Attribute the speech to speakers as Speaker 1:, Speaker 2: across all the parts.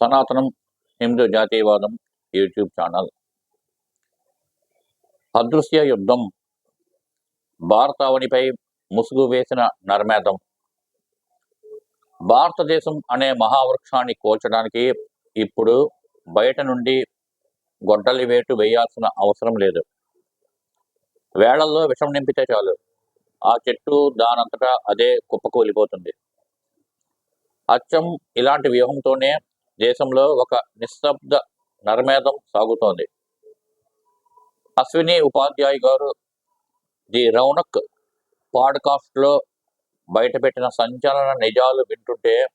Speaker 1: సనాతనం హిందూ జాతీయవాదం YouTube channel. అదృశ్య యుద్ధం. భారతావనిపై ముసుగు వేసిన నర్మేధం. భారతదేశం అనే మహావృక్షాన్ని కోల్చడానికి ఇప్పుడు బయట నుండి గొడ్డలి వేటు వేయాల్సిన అవసరం లేదు. వేళల్లో విషం నింపితే చాలు. ఆ చెట్టు దానంతటా అదే కుప్పకూలిపోతుంది. అచ్చం ఇలాంటి వ్యూహంతోనే దేశంలో ఒక నిశ్శబ్ద నరమేధం సాగుతోంది. అశ్విని ఉపాధ్యాయ్ గారు ది రౌనక్ పాడ్కాస్ట్లో బయటపెట్టిన సంచలన నిజాలు వింటుంటే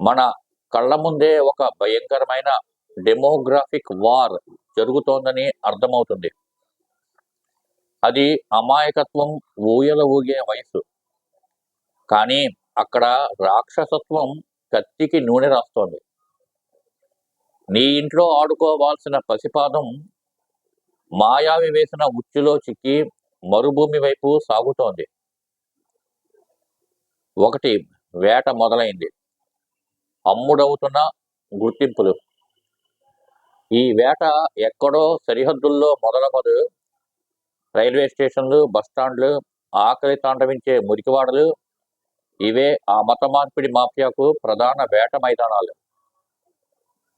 Speaker 1: మన కళ్ళ ముందే ఒక భయంకరమైన డెమోగ్రాఫిక్ వార్ జరుగుతోందని అర్థమవుతుంది. అది అమాయకత్వం ఊయల ఊగే వయసు. కానీ అక్కడ రాక్షసత్వం కత్తికి నూనె రాస్తోంది. నీ ఇంట్లో ఆడుకోవాల్సిన పసిపాదం మాయావి వేసిన ఉచ్చులో చిక్కి మరుభూమి వైపు సాగుతోంది. ఒకటి వేట మొదలైంది. అమ్ముడవుతున్న గుర్తింపులు. ఈ వేట ఎక్కడో సరిహద్దుల్లో మొదలవదు. రైల్వే స్టేషన్లు బస్టాండ్లు ఆకలి తాండవించే మురికివాడలు ఇవే ఆ మత మార్పిడి మాఫియాకు ప్రధాన వేట మైదానాలు.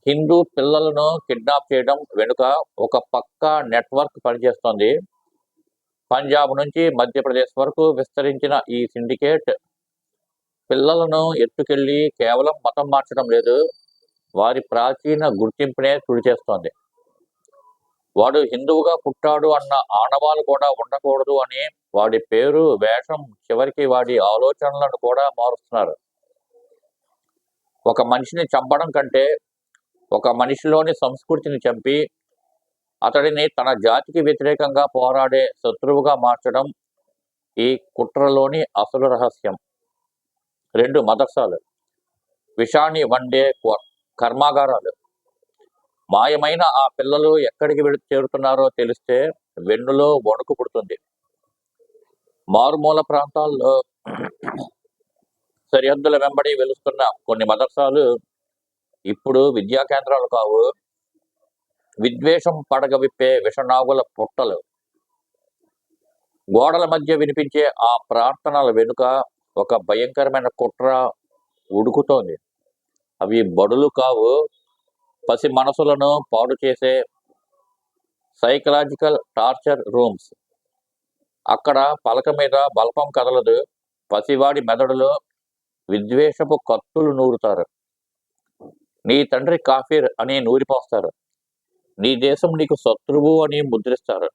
Speaker 1: హిందూ పిల్లలను కిడ్నాప్ చేయడం వెనుక ఒక పక్క నెట్వర్క్ పనిచేస్తోంది. పంజాబ్ నుంచి మధ్యప్రదేశ్ వరకు విస్తరించిన ఈ సిండికేట్ పిల్లలను ఎత్తుకెళ్ళి కేవలం మతం మార్చడం లేదు వారి ప్రాచీన గుర్తింపునే తుడిచేస్తోంది. వాడు హిందువుగా పుట్టాడు అన్న ఆనవాలు కూడా ఉండకూడదు అని వాడి పేరు వేషం చివరికి వాడి ఆలోచనలను కూడా మారుస్తున్నారు. ఒక మనిషిని చంపడం కంటే ఒక మనిషిలోని సంస్కృతిని చంపి అతడిని తన జాతికి వ్యతిరేకంగా పోరాడే శత్రువుగా మార్చడం ఈ కుట్రలోని అసలు రహస్యం. రెండు మదర్సాలు. విషాన్ని వండే కర్మాగారాలు. మాయమైన ఆ పిల్లలు ఎక్కడికి వెళి చేరుతున్నారో తెలిస్తే వెన్నులో వణుకు పుడుతుంది. మారుమూల ప్రాంతాల్లో సరిహద్దుల వెంబడి వెలుస్తున్న కొన్ని మదర్సాలు ఇప్పుడు విద్యా కేంద్రాలు కావు. విద్వేషం పడగవిప్పే విషనాగుల పుట్టలు. గోడల మధ్య వినిపించే ఆ ప్రార్థనల వెనుక ఒక భయంకరమైన కుట్ర ఉడుకుతోంది. అవి బడులు కావు పసి మనసులను పాడు చేసే సైకలాజికల్ టార్చర్ రూమ్స్ అక్కడ పలక మీద బల్పం కదలదు. పసివాడి మెదడులో విద్వేషపు కత్తులు నూరుతారు. నీ తండ్రి కాఫీర్ అని నూరిపోస్తారు. నీ దేశం నీకు శత్రువు అని ముద్రిస్తారు.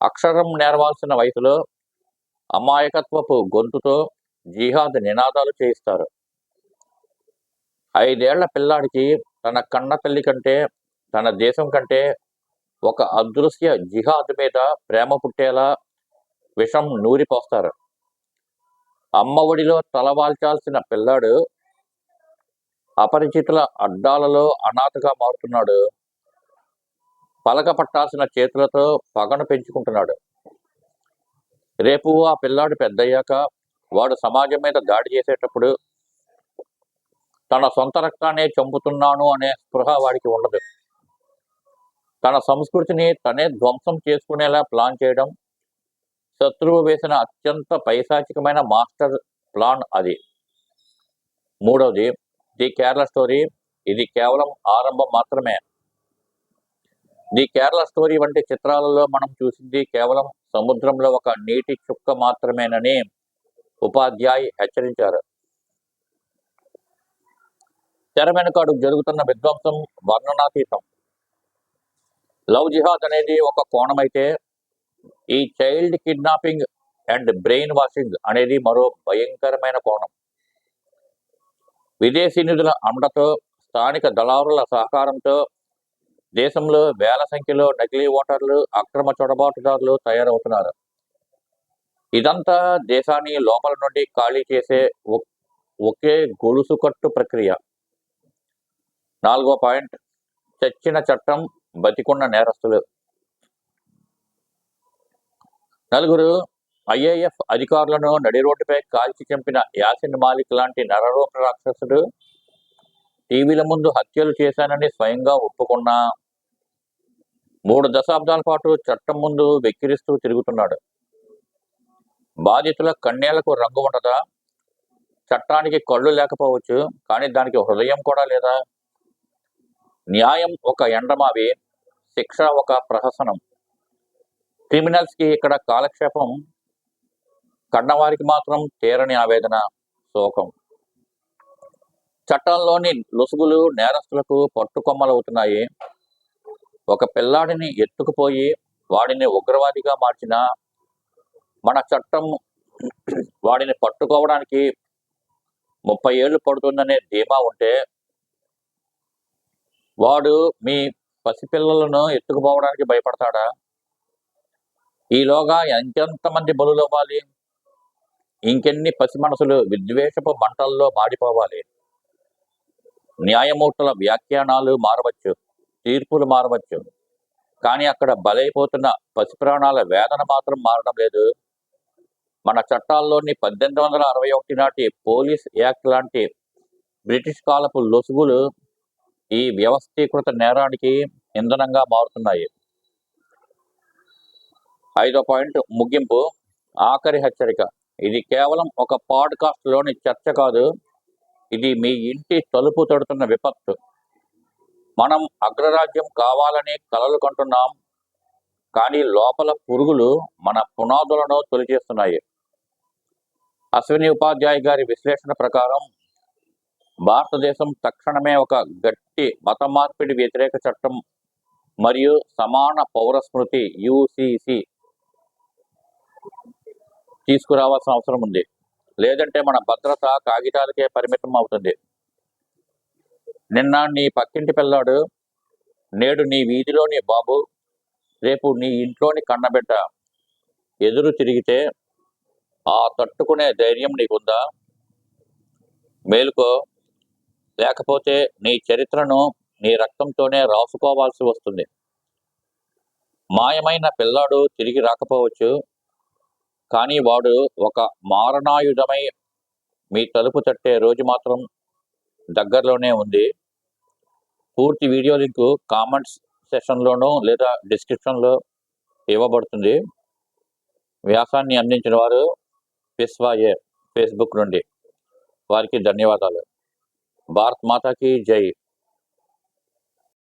Speaker 1: అక్షరం నేర్వాల్సిన వయసులో అమాయకత్వపు గొంతుతో జిహాద్ నినాదాలు చేయిస్తారు. ఐదేళ్ళ పిల్లాడికి తన కన్న తల్లి కంటే తన దేశం కంటే ఒక అదృశ్య జిహాద్ మీద ప్రేమ పుట్టేలా విషం నూరిపోస్తారు. అమ్మఒడిలో తలవాల్చాల్సిన పిల్లాడు అపరిచితుల అడ్డాలలో అనాథగా మారుతున్నాడు. పలక పట్టాల్సిన చేతులతో పగను పెంచుకుంటున్నాడు. రేపు ఆ పిల్లాడు పెద్దయ్యాక వాడు సమాజం మీద దాడి చేసేటప్పుడు తన సొంత రక్తాన్నే చంపుతున్నాను అనే స్పృహ వాడికి ఉండదు. తన సంస్కృతిని తనే ధ్వంసం చేసుకునేలా ప్లాన్ చేయడం శత్రువు వేసిన అత్యంత పైశాచికమైన మాస్టర్ ప్లాన్ అది. మూడవది ది కేరళ స్టోరీ ఇది కేవలం ఆరంభం మాత్రమే. ది కేరళ స్టోరీ వంటి చిత్రాలలో మనం చూసింది కేవలం సముద్రంలో ఒక నీటి చుక్క మాత్రమేనని ఉపాధ్యాయ్ హెచ్చరించారు. తెర వెనుకాడు జరుగుతున్న విధ్వంసం వర్ణనాతీతం. లవ్ జిహాద్ అనేది ఒక కోణమైతే ఈ child kidnapping and brainwashing అనేది మరో భయంకరమైన కోణం. విదేశీ నిధుల అండతో స్థానిక దళారుల సహకారంతో దేశంలో వేల సంఖ్యలో నకిలీ ఓటర్లు అక్రమ చొరబాటుదారులు తయారవుతున్నారు. ఇదంతా దేశాన్ని లోపల నుండి ఖాళీ చేసే ఒకే గొలుసుకట్టు ప్రక్రియ. నాలుగో పాయింట్ చచ్చిన చట్టం బతికున్న నేరస్తులు. నలుగురు ఐఏఎఫ్ అధికారులను నడి రోడ్డుపై కాల్చి చంపిన యాసిన్ మాలిక్ లాంటి నరరూప రాక్షసుడు టీవీల ముందు హత్యలు చేశానని స్వయంగా ఒప్పుకున్నా. మూడు దశాబ్దాల పాటు చట్టం ముందు వెక్కిరిస్తూ తిరుగుతున్నాడు. బాధితుల కన్నేలకు రంగు ఉండదా? చట్టానికి కళ్ళు లేకపోవచ్చు కానీ దానికి హృదయం కూడా లేదా? న్యాయం ఒక ఎండమావి శిక్ష ఒక ప్రహసనం. క్రిమినల్స్కి ఇక్కడ కాలక్షేపం కన్నవారికి మాత్రం తీరని ఆవేదన శోకం. చట్టంలోని లొసుగులు నేరస్తులకు పట్టుకొమ్మలవుతున్నాయి. ఒక పిల్లాడిని ఎత్తుకుపోయి వాడిని ఉగ్రవాదిగా మార్చిన మన చట్టం వాడిని పట్టుకోవడానికి ముప్పై ఏళ్ళు పడుతుందనే ధీమా ఉంటే వాడు మీ పసిపిల్లలను ఎత్తుకుపోవడానికి భయపడతాడా? ఈలోగా ఎంతెంతమంది బలులవ్వాలి ఇంకెన్ని పసి మనసులు విద్వేషపు మంటల్లో మాడిపోవాలి? న్యాయమూర్తుల వ్యాఖ్యానాలు మారవచ్చు తీర్పులు మారవచ్చు. కానీ అక్కడ బలైపోతున్న పసి ప్రాణాల వేదన మాత్రం మారడం లేదు. మన చట్టాల్లోని పద్దెనిమిది వందల అరవై ఒకటి నాటి పోలీస్ యాక్ట్ లాంటి బ్రిటిష్ కాలపు లొసుగులు ఈ వ్యవస్థీకృత నేరానికి ఇంధనంగా మారుతున్నాయి. ఐదో పాయింట్ ముగింపు. ఆఖరి హెచ్చరిక. ఇది కేవలం ఒక పాడ్కాస్ట్లోని చర్చ కాదు. ఇది మీ ఇంటి తలుపు తడుతున్న విపత్తు. మనం అగ్రరాజ్యం కావాలని కలలు కంటున్నాం. కానీ లోపల పురుగులు మన పునాదులను తొలిచేస్తున్నాయి. అశ్విని ఉపాధ్యాయ గారి విశ్లేషణ ప్రకారం భారతదేశం తక్షణమే ఒక గట్టి మత మార్పిడి వ్యతిరేక చట్టం మరియు సమాన పౌర స్మృతి యుసిసి తీసుకురావాల్సిన అవసరం ఉంది. లేదంటే మన భద్రత కాగితాలకే పరిమితం అవుతుంది. నిన్న నీ పక్కింటి పిల్లాడు నేడు నీ వీధిలోని బాబు రేపు నీ ఇంట్లోని కన్నబిడ్డ ఎదురు తిరిగితే ఆ తట్టుకునే ధైర్యం నీకుందా? మేలుకో. లేకపోతే నీ చరిత్రను నీ రక్తంతోనే రాసుకోవాల్సి వస్తుంది. మాయమైన పిల్లాడు తిరిగి రాకపోవచ్చు కానీ వాడు ఒక మారణాయుధమై మీ తలుపు తట్టే రోజు మాత్రం దగ్గరలోనే ఉంది. పూర్తి వీడియో లింకు కామెంట్స్ సెషన్లోనూ లేదా డిస్క్రిప్షన్లో ఇవ్వబడుతుంది. వ్యాసాన్ని అందించిన వారు పిస్వాయే ఫేస్బుక్ నుండి. వారికి ధన్యవాదాలు. भारत माता की जय।